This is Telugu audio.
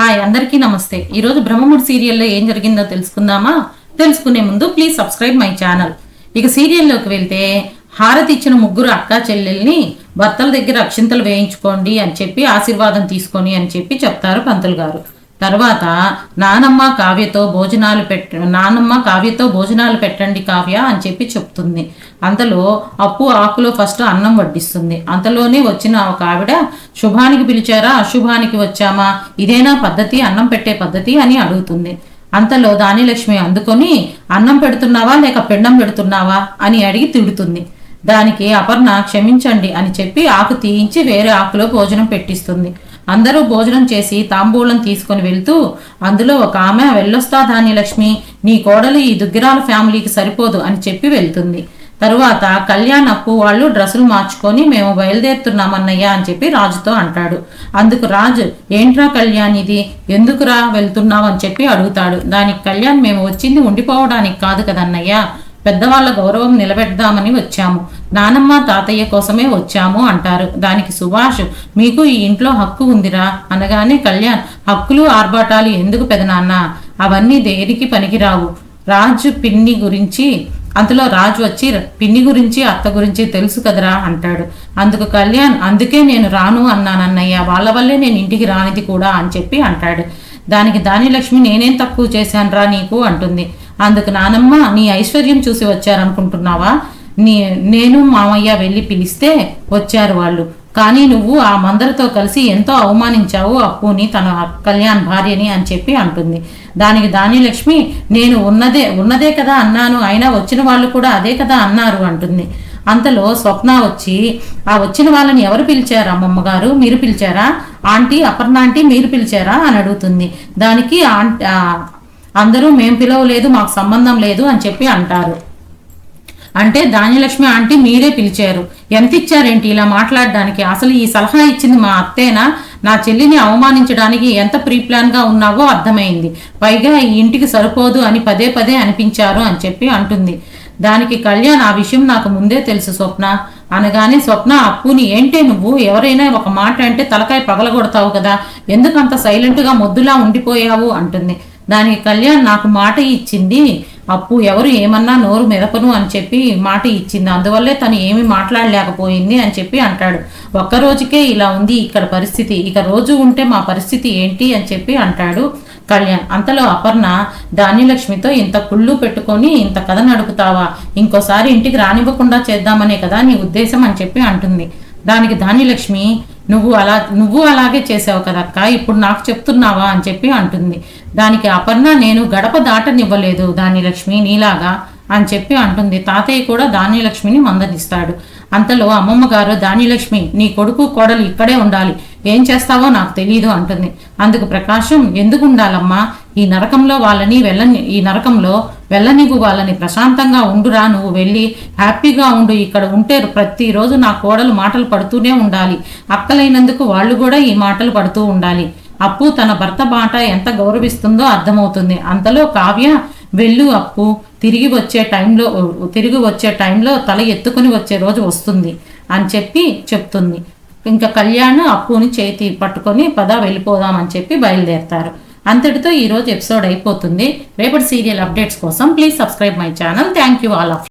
హాయ్ అందరికీ నమస్తే. ఈరోజు బ్రహ్మముడి సీరియల్లో ఏం జరిగిందో తెలుసుకుందామా? తెలుసుకునే ముందు ప్లీజ్ సబ్స్క్రైబ్ మై ఛానల్ ఇక సీరియల్లోకి వెళ్తే హారతి ఇచ్చిన ముగ్గురు అక్కా చెల్లెల్ని భర్తల దగ్గర అక్షింతలు వేయించుకోండి అని చెప్పి ఆశీర్వాదం తీసుకొని అని చెప్పి చెప్తారు పంతులు గారు. తర్వాత నానమ్మ కావ్యతో భోజనాలు పెట్ట నానమ్మ కావ్యతో భోజనాలు పెట్టండి కావ్య అని చెప్పి చెప్తుంది. అంతలో అప్పు ఆకులో ఫస్ట్ అన్నం వడ్డిస్తుంది. అంతలోనే వచ్చిన ఒక ఆవిడ శుభానికి పిలిచారా? అశుభానికి వచ్చామా? ఇదేనా పద్ధతి? అన్నం పెట్టే పద్ధతి? అని అడుగుతుంది. అంతలో దానిలక్ష్మి అందుకొని అన్నం పెడుతున్నావా? లేక పిండం పెడుతున్నావా? అని అడిగి తిడుతుంది. దానికి అపర్ణ క్షమించండి అని చెప్పి ఆకు తీయించి వేరే ఆకులో భోజనం పెట్టిస్తుంది. అందరూ భోజనం చేసి తాంబూలం తీసుకొని వెళ్తూ అందులో ఒక ఆమె వెళ్ళొస్తా ధాన్యలక్ష్మి నీ కోడలు ఈ దుగ్గిరాల ఫ్యామిలీకి సరిపోదు అని చెప్పి వెళ్తుంది. తరువాత కళ్యాణ్ అప్పు వాళ్ళు డ్రెస్సులు మార్చుకొని మేము బయలుదేరుతున్నామన్నయ్య అని చెప్పి రాజుతో అంటాడు. అందుకు రాజు ఏంట్రా కళ్యాణ్ ఇది? ఎందుకురా వెళ్తున్నావు? అని చెప్పి అడుగుతాడు. దానికి కళ్యాణ్ మేము వచ్చింది ఉండిపోవడానికి కాదు కదన్నయ్య. పెద్దవాళ్ళ గౌరవం నిలబెడదామని వచ్చాము. నానమ్మ తాతయ్య కోసమే వచ్చాము అంటారు. దానికి సుభాష్ మీకు ఈ ఇంట్లో హక్కు ఉందిరా? అనగానే కళ్యాణ్ హక్కులు ఆర్భాటాలు ఎందుకు పెదనాన్న అవన్నీ దేనికి పనికిరావు? రాజు పిన్ని గురించి అందులో రాజు వచ్చి పిన్ని గురించి అత్త గురించి తెలుసు కదరా? అంటాడు. అందుకు కళ్యాణ్ అందుకే నేను రాను అన్నానన్నయ్య వాళ్ళ వల్లే నేను ఇంటికి రానిది కూడా అని చెప్పి అంటాడు. దానికి దానిలక్ష్మి నేనేం తక్కువ చేశానురా నీకు? అంటుంది. అందుకు నానమ్మ నీ ఐశ్వర్యం చూసి వచ్చారనుకుంటున్నావా? నీ నేను మామయ్య వెళ్ళి పిలిస్తే వచ్చారు వాళ్ళు. కానీ నువ్వు ఆ మందరితో కలిసి ఎంతో అవమానించావు అప్పుని తన కళ్యాణ్ భార్యని అని చెప్పి అంటుంది. దానికి దానిలక్ష్మి నేను ఉన్నదే ఉన్నదే కదా అన్నాను అయినా వచ్చిన వాళ్ళు కూడా అదే కదా అన్నారు అంటుంది. అంతలో స్వప్న వచ్చి ఆ వచ్చిన వాళ్ళని ఎవరు పిలిచారు? అమ్మమ్మ గారు మీరు పిలిచారా? ఆంటీ అపర్ణ ఆంటీ మీరు పిలిచారా? అని అడుగుతుంది. దానికి ఆంటీ అందరూ మేం పిలవలేదు మాకు సంబంధం లేదు అని చెప్పి అంటారు. అంటే ధాన్యలక్ష్మి ఆంటీ మీరే పిలిచారు. ఎంత ఇచ్చారేంటి ఇలా మాట్లాడడానికి? అసలు ఈ సలహా ఇచ్చింది మా అత్తేనా? నా చెల్లిని అవమానించడానికి ఎంత ప్రీప్లాన్గా ఉన్నావో అర్థమైంది. పైగా ఈ ఇంటికి సరిపోదు అని పదే పదే అనిపించారు అని చెప్పి అంటుంది. దానికి కళ్యాణ్ ఆ విషయం నాకు ముందే తెలుసు స్వప్న. అనగానే స్వప్న అప్పుని ఏంటే నువ్వు? ఎవరైనా ఒక మాట అంటే తలకాయ పగలగొడతావు కదా. ఎందుకంత సైలెంట్గా మొద్దులా ఉండిపోయావు? అంటుంది. దానికి కళ్యాణ్ నాకు మాట ఇచ్చింది. అప్పు ఎవరు ఏమన్నా నోరు మెదపను అని చెప్పి మాట ఇచ్చింది. అందువల్లే తను ఏమి మాట్లాడలేకపోయింది అని చెప్పి అంటాడు. ఒక్క రోజుకే ఇలా ఉంది ఇక్కడ పరిస్థితి. ఇక రోజు ఉంటే మా పరిస్థితి ఏంటి అని చెప్పి అంటాడు కళ్యాణ్. అంతలో అపర్ణ ధాన్యలక్ష్మితో ఇంత కుళ్ళు పెట్టుకొని ఇంత కథ నడుపుతావా? ఇంకోసారి ఇంటికి రానివ్వకుండా చేద్దామనే కదా నీ ఉద్దేశం అని చెప్పి అంటుంది. దానికి ధాన్యలక్ష్మి నువ్వు అలా నువ్వు అలాగే చేసావు కదక్క ఇప్పుడు నాకు చెప్తున్నావా అని చెప్పి అంటుంది. దానికి అపర్ణ నేను గడప దాటనివ్వలేదు ధాన్యలక్ష్మి నీలాగా అని చెప్పి అంటుంది. తాతయ్య కూడా ధాన్యలక్ష్మిని మందలిస్తాడు. అంతలో అమ్మమ్మ గారు ధాన్యలక్ష్మి నీ కొడుకు కోడలు ఇక్కడే ఉండాలి. ఏం చేస్తావో నాకు తెలియదు అంటుంది. అందుకు ప్రకాశం ఎందుకు ఉండాలమ్మా? ఈ నరకంలో వాళ్ళని వెళ్ళని ఈ నరకంలో వెళ్ళనివ్వు వాళ్ళని ప్రశాంతంగా ఉండురా నువ్వు వెళ్ళి హ్యాపీగా ఉండు ఇక్కడ ఉంటే ప్రతిరోజు నా కోడలు మాటలు పడుతూనే ఉండాలి. అక్కలైనందుకు వాళ్ళు కూడా ఈ మాటలు పడుతూ ఉండాలి. అప్పు తన భర్త మాట ఎంత గౌరవిస్తుందో అర్థమవుతుంది. అంతలో కావ్య వెళ్ళు అప్పు తిరిగి వచ్చే టైంలో తిరిగి వచ్చే టైంలో తల ఎత్తుకుని వచ్చే రోజు వస్తుంది అని చెప్పి చెప్తుంది. ఇంకా కళ్యాణ్ అప్పుని చేతి పట్టుకొని పద వెళ్ళిపోదామని చెప్పి బయలుదేరతారు. అంతటితో ఈరోజు ఎపిసోడ్ అయిపోతుంది. రేపటి సీరియల్ అప్డేట్స్ కోసం please subscribe my channel thank you all of